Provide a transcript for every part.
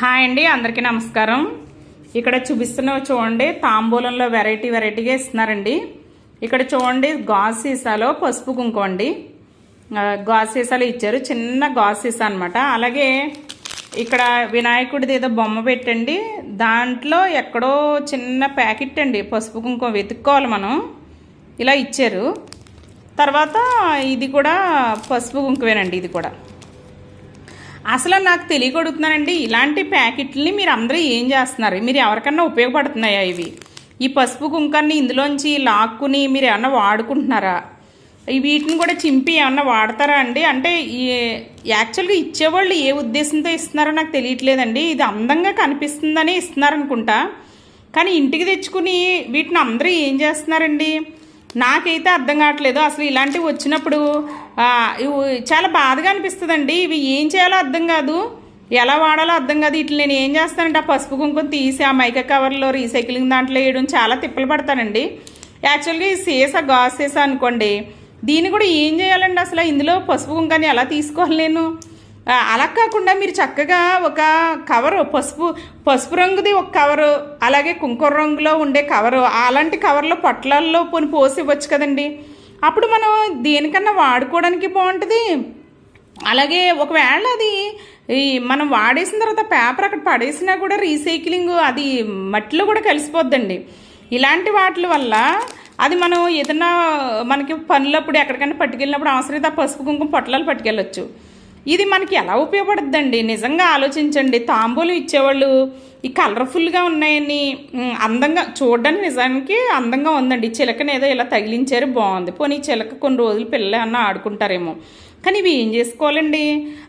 Hi అండి అందరికీ నమస్కారం. ఇక్కడ చూపిస్తున్నవి చూడండి తాంబూలంలో వెరైటీ వెరైటీగా ఇస్తున్నారండి. ఇక్కడ చూడండి గాజు సీసాలో పసుపు కుంకుమ అండి. గాజు సీసాలు ఇచ్చారు చిన్న గాజు సీసా అనమాట అలాగే ఇక్కడ వినాయకుడిది ఏదో బొమ్మ పెట్టండి. దాంట్లో ఎక్కడో చిన్న ప్యాకెట్ అండి పసుపు కుంకుమ వెతుక్కోవాలి మనం. ఇలా ఇచ్చారు. తర్వాత ఇది కూడా పసుపు కుంకుమేనండి ఇది కూడా. అసలు నాకు తెలియకొడుతున్నానండి ఇలాంటి ప్యాకెట్లని మీరు అందరూ ఏం చేస్తున్నారు? మీరు ఎవరికన్నా ఉపయోగపడుతున్నాయా ఇవి? ఈ పసుపు కుంకాన్ని ఇందులోంచి లాక్కుని మీరు ఏమన్నా వాడుకుంటున్నారా? వీటిని కూడా చింపి ఏమన్నా వాడతారా అండి? అంటే ఈ యాక్చువల్గా ఇచ్చేవాళ్ళు ఏ ఉద్దేశంతో ఇస్తున్నారో నాకు తెలియట్లేదండి. ఇది అందంగా కనిపిస్తుందని ఇస్తున్నారనుకుంటా. కానీ ఇంటికి తెచ్చుకుని వీటిని అందరూ ఏం చేస్తున్నారండి? నాకైతే అర్థం కావట్లేదు. అసలు ఇలాంటివి వచ్చినప్పుడు చాలా బాధగా అనిపిస్తుందండి. ఇవి ఏం చేయాలో అర్థం కాదు. ఎలా వాడాలో అర్థం కాదు. ఇట్లా నేను ఏం చేస్తానంటే ఆ పసుపు కుంకుమ తీసి ఆ మైక కవర్లో రీసైక్లింగ్ దాంట్లో వేయడం చాలా తిప్పలు పడతానండి. యాక్చువల్గా ఈ సీసా గాస్ సీసా అనుకోండి దీన్ని కూడా ఏం చేయాలండి అసలు? ఇందులో పసుపు కుంకాన్ని ఎలా తీసుకోవాలి నేను? అలా కాకుండా మీరు చక్కగా ఒక కవరు పసుపు పసుపు రంగుది ఒక కవరు అలాగే కుంకుమ రంగులో ఉండే కవరు అలాంటి కవర్లో పొట్లాల్లో పోని పోసి ఇవ్వచ్చు కదండి. అప్పుడు మనం దేనికన్నా వాడుకోవడానికి బాగుంటుంది. అలాగే ఒకవేళ అది ఈ మనం వాడేసిన తర్వాత పేపర్ అక్కడ పడేసినా కూడా రీసైక్లింగ్ అది మట్టిలో కూడా కలిసిపోద్దండి. ఇలాంటి వాటి వల్ల అది మనం ఏదైనా మనకి పనులప్పుడు ఎక్కడికైనా పట్టుకెళ్ళినప్పుడు అవసరమైతే ఆ పసుపు కుంకుమ పొట్లాలు పట్టుకెళ్ళొచ్చు. ఇది మనకి ఎలా ఉపయోగపడుతుందండి? నిజంగా ఆలోచించండి. తాంబూలం ఇచ్చేవాళ్ళు ఈ కలర్ఫుల్గా ఉన్నాయని అందంగా చూడడానికి నిజానికి అందంగా ఉందండి. చిలకని ఏదో ఇలా తగిలించారు బాగుంది. పోనీ ఈ చిలక కొన్ని రోజులు పిల్లలు ఆడుకుంటారేమో. కానీ ఇవి ఏం చేసుకోవాలండి?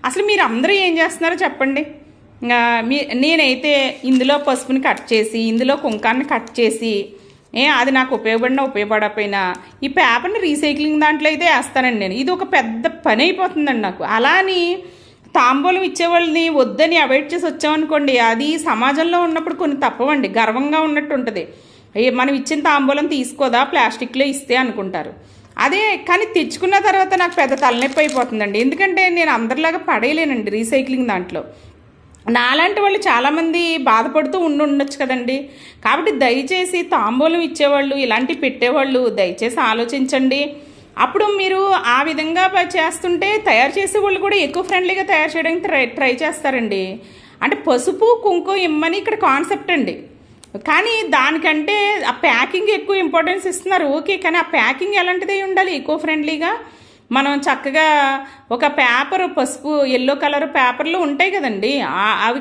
అసలు మీరు అందరూ ఏం చేస్తున్నారో చెప్పండి. మీ నేనైతే ఇందులో పసుపుని కట్ చేసి ఇందులో కుంకాన్ని కట్ చేసి ఏ అది నాకు ఉపయోగపడినా ఉపయోగపడకపోయినా. ఈ పేపర్ని రీసైక్లింగ్ దాంట్లో అయితే వేస్తానండి నేను. ఇది ఒక పెద్ద పని అయిపోతుందండి నాకు. అలా అని తాంబూలం ఇచ్చేవాళ్ళని వద్దని అవాయిడ్ చేసి వచ్చామనుకోండి అది సమాజంలో ఉన్నప్పుడు కొన్ని తప్పవండి. గర్వంగా ఉన్నట్టు ఉంటుంది. మనం ఇచ్చిన తాంబూలం తీసుకోదా? ప్లాస్టిక్లో ఇస్తే అనుకుంటారు. అదే కానీ తెచ్చుకున్న తర్వాత నాకు పెద్ద తలనొప్పి అయిపోతుందండి. ఎందుకంటే నేను అందరిలాగా పడేయలేనండి రీసైక్లింగ్ దాంట్లో. నాలాంటి వాళ్ళు చాలామంది బాధపడుతూ ఉండి ఉండొచ్చు కదండి. కాబట్టి దయచేసి తాంబూలం ఇచ్చేవాళ్ళు ఇలాంటివి పెట్టేవాళ్ళు దయచేసి ఆలోచించండి. అప్పుడు మీరు ఆ విధంగా చేస్తుంటే తయారు చేసే వాళ్ళు కూడా ఎక్కువ ఫ్రెండ్లీగా తయారు చేయడానికి ట్రై ట్రై చేస్తారండి. అంటే పసుపు కుంకుమ ఇమ్మని ఇక్కడ కాన్సెప్ట్ అండి. కానీ దానికంటే ఆ ప్యాకింగ్ ఎక్కువ ఇంపార్టెన్స్ ఇస్తున్నారు. ఓకే కానీ ఆ ప్యాకింగ్ ఎలాంటిది ఉండాలి? ఎక్కువ ఫ్రెండ్లీగా? మనం చక్కగా ఒక పేపర్ పసుపు ఎల్లో కలర్ పేపర్లు ఉంటాయి కదండి. ఆ- అవి